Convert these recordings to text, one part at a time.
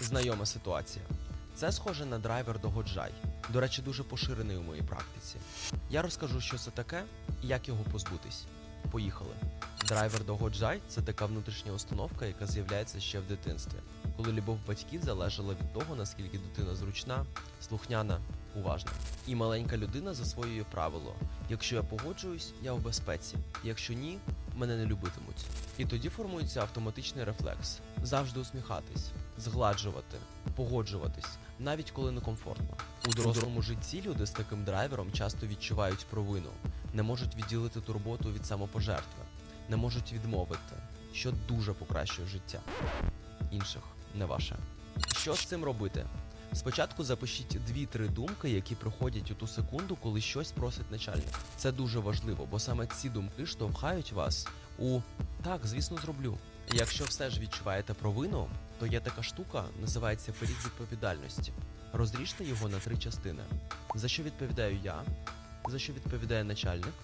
Знайома ситуація. Це схоже на драйвер до Годжай. До речі, дуже поширений у моїй практиці. Я розкажу, що це таке і як його позбутись. Поїхали. Драйвер до Годжай це така внутрішня установка, яка з'являється ще в дитинстві, коли любов батьків залежала від того, наскільки дитина зручна, слухняна, уважна. І маленька людина засвоює правило: якщо я погоджуюсь, я в безпеці. Якщо ні, мене не любитимуть. І тоді формується автоматичний рефлекс: завжди усміхатись, згладжувати, погоджуватись, навіть коли некомфортно. У дорослому житті люди з таким драйвером часто відчувають провину, не можуть відділити турботу від самопожертви, не можуть відмовити, що дуже покращує життя інших, не ваше. Що з цим робити? Спочатку запишіть 2-3 думки, які приходять у ту секунду, коли щось просить начальник. Це дуже важливо, бо саме ці думки штовхають вас у так, звісно, зроблю. Якщо все ж відчуваєте провину, то є така штука, називається перід відповідальності. Розріжте його на три частини: за що відповідаю я, за що відповідає начальник,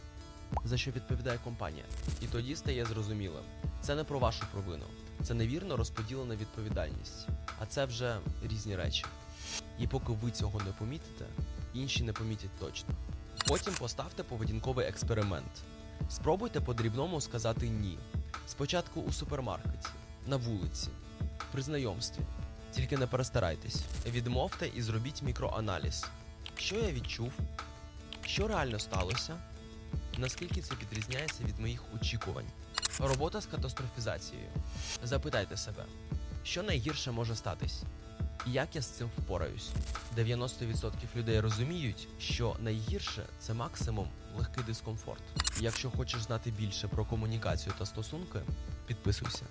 за що відповідає компанія. І тоді стає зрозумілим. Це не про вашу провину, це невірно розподілена відповідальність, а це вже різні речі. І поки ви цього не помітите, інші не помітять точно. Потім поставте поведінковий експеримент. Спробуйте по-дрібному сказати ні. Спочатку у супермаркеті, на вулиці, при знайомстві. Тільки не перестарайтесь. Відмовте і зробіть мікроаналіз. Що я відчув? Що реально сталося? Наскільки це відрізняється від моїх очікувань? Робота з катастрофізацією. Запитайте себе, що найгірше може статись? Як я з цим впораюсь? 90% людей розуміють, що найгірше це максимум легкий дискомфорт. Якщо хочеш знати більше про комунікацію та стосунки, підписуйся.